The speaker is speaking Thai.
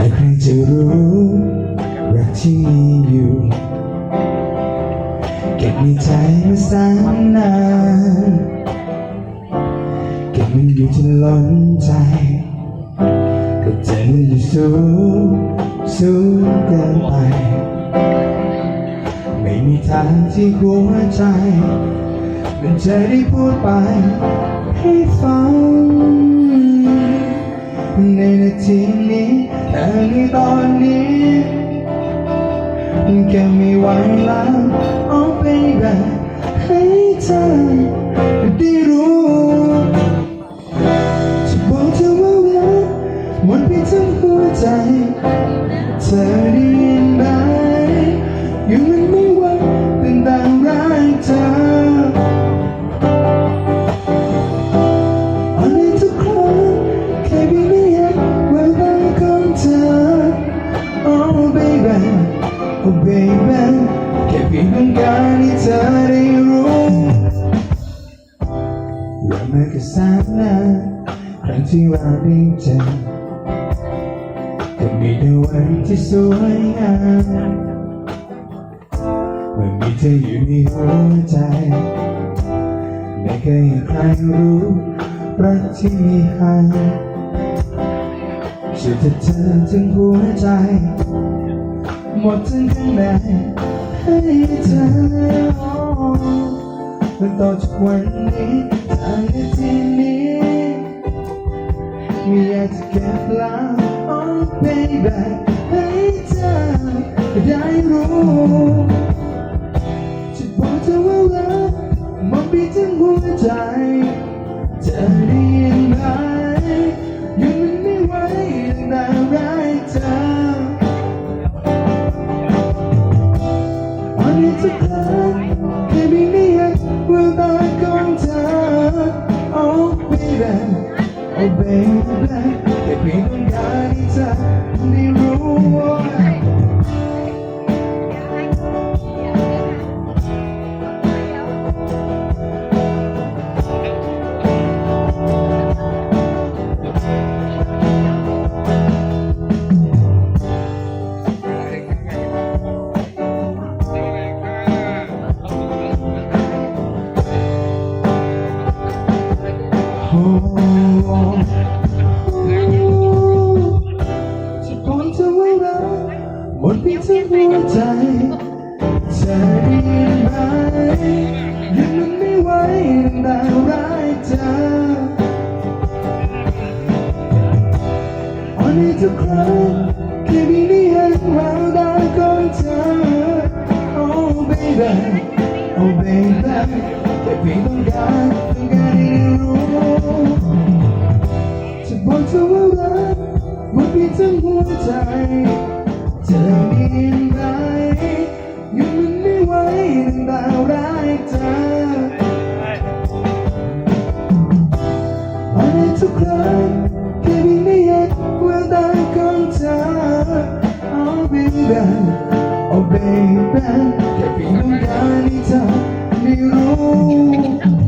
และใครจะรู้รักที่มีอยู่ เก็บในใจมาแสนนานเก็บมันอยู่จนล้นใจก็ใจมันอยู่สูงสูงเกินไป ไม่มีทางที่หัวใจมันจะได้พูดไปให้ฟังในนาทีนี้ แต่ในตอนนี้แกไม่ไหวแล้วเอาไปแบบให้เธอได้รู้จะบอกเธอว่ารักหมดไปทั้งหัวใจ Oh baby แค่เพียงต้องการให้เธอได้รู้เรามาแค่สามนาครั้งที่เราได้เจอก็มีแต่วันที่สวยงามเมื่อมีเธออยู่ในหัวใจไม่เคยให้ใครรู้รักที่มีให้ช่วยเธอเธอถึงหัวใจ หมดทั้งข้างในให้เธอและต่อจากวันนี้จากนที่นี้ไม่อยากจะเก็บแล้ว oh baby ให้เธอได้รู้จะบอกเธอว่ารักมันบีทั้งหัวใจ อันนี้ทุกครั้งแค่มีเววตาของเธอ Oh baby Oh baby แค่เพียง หมดเพียงทั้งหัวใจเธอได้ยินไหมยังมันไม่ไหวตั้งแต่รักเธออันนี้ทุกครั้งแค่มีนี่เห็นแววตาของเธอ Oh baby Oh baby แค่เพียงต้องการต้องการให้รู้จะบอกเธอว่ารักมันเพียงทั้งหัวใจ ธอได้ยินไหมยังมันไม่ไหวตั้งแต่รักเธออันนี้ทุกครั้งแค่เพียงได้เห็นแววตาของเธอ Oh baby Oh baby แค่เพียงต้องการให้เธอได้รู้